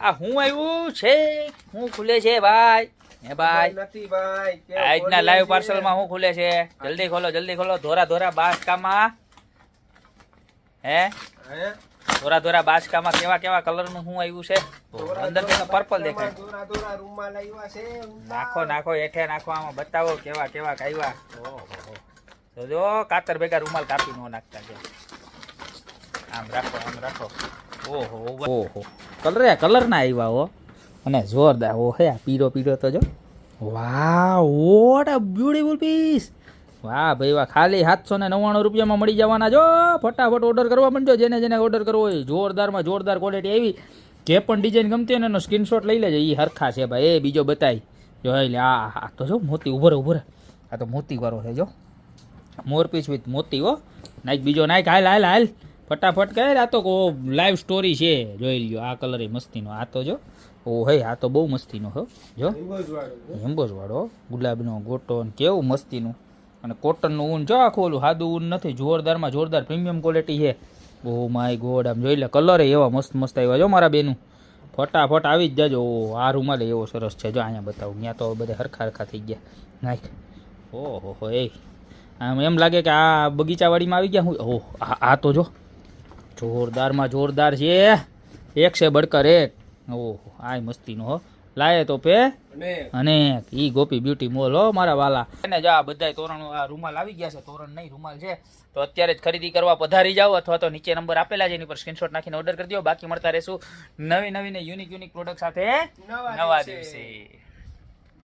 આ હું આવ્યું છે? હું ખુલે છે ભાઈ? હે ભાઈ? નથી ભાઈ આજના લાઈવ પાર્સલ પાર્સલમાં હું ખુલે છે. જલ્દી ખોલો જલ્દી ખોલો. ધોરા ધોરા બાસકામાં. હે? હે? ધોરા ધોરા બાસકામાં કેવા કેવા કલરનું હું આવ્યું છે? અંદર દોરા પર્પલ દેખાય. ધોરા દોરા રૂમાલ આવ્યા છે નાખો નાખો એઠે નાખો આમાં બતાવો કેવા કેવા કાયવા. તો જો કાતર ભેગા રૂમાલ કાપી નો નાખતા છે આમ રાખો આમ રાખો. ઓહો ઓહો. કલર કલર ના આવ્યા હો. અને જોરદાર. ઓ હે પીરો પીળો તો જો. વાહ વોટ અ બ્યુટીફુલ પીસ વાહ, ભાઈ, વાહ. ખાલી સાતસો ને નવ્વાણું રૂપિયામાં મળી જવાના જો. ફટાફટ ઓર્ડર કરવા માંડજો. જેને જેને ઓર્ડર કરવો હોય, જોરદારમાં જોરદાર ક્વોલિટી આવી. જે પણ ડિઝાઇન ગમતી હોય ને, એનો સ્ક્રીનશોટ લઈ લેજો. એ હરખા છે ભાઈ. એ બીજો બતાય. જો એટલે આ આ તો જો, મોતી ઊભો ઊભો આ તો મોતી વાળો છે, જો. મોરપીસ વિથ મોતી, હો. નાખ, બીજો નાખ. હાલ હાલ હાલ. ફટાફટ કહે, આ તો લાઈવ સ્ટોરી છે. જોઈ લ્યો, આ કલર એ મસ્તીનો. આ તો જો, ઓ હે, આ તો બહુ મસ્તીનો, હો. જો. હિંગોજવાળું. ગુલાબનો ગોટો કેવું મસ્તીનું. અને કોટનનું ઊન જો આખું ઓલું સાદું ઊન નથી, જોરદારમાં જોરદાર પ્રીમિયમ ક્વોલિટી છે. ઓ માય ગોડ, આમ જોઈ લે કલર એવા મસ્ત મસ્ત આવ્યા, જો મારા બેનું. ફટાફટ આવી જ જાજો, ઓ, આ રૂમાલ એવો સરસ છે. જો, અહીંયા બતાવું ત્યાં તો બધા હરખા હરખા થઈ ગયા. નાખ. ઓહો, હો, એ. આમ એમ લાગે કે આ બગીચાવાડીમાં આવી ગયા, હું, ઓહ આ તો જો. જોરદારમાં જોરદાર છે. એક છે બડકર એક. ઓહો આય મસ્તીનો હો. લાયે તો પે. અને ઈ ગોપી બ્યુટી મોલ હો મારા વાલા. અને જા આ બધાય તોરણ આ રૂમાલ આવી ગયા છે. તોરણ નહીં રૂમાલ છે. તો અત્યારે જ ખરીદી કરવા પધારી જાઓ અથવા તો નીચે નંબર આપેલા છે એની પર સ્ક્રીનશોટ નાખીને ઓર્ડર કરી દો બાકી મળતા રહેશું નવી નવી ને યુનિક યુનિક પ્રોડક્ટ સાથે નવા. દિવસે.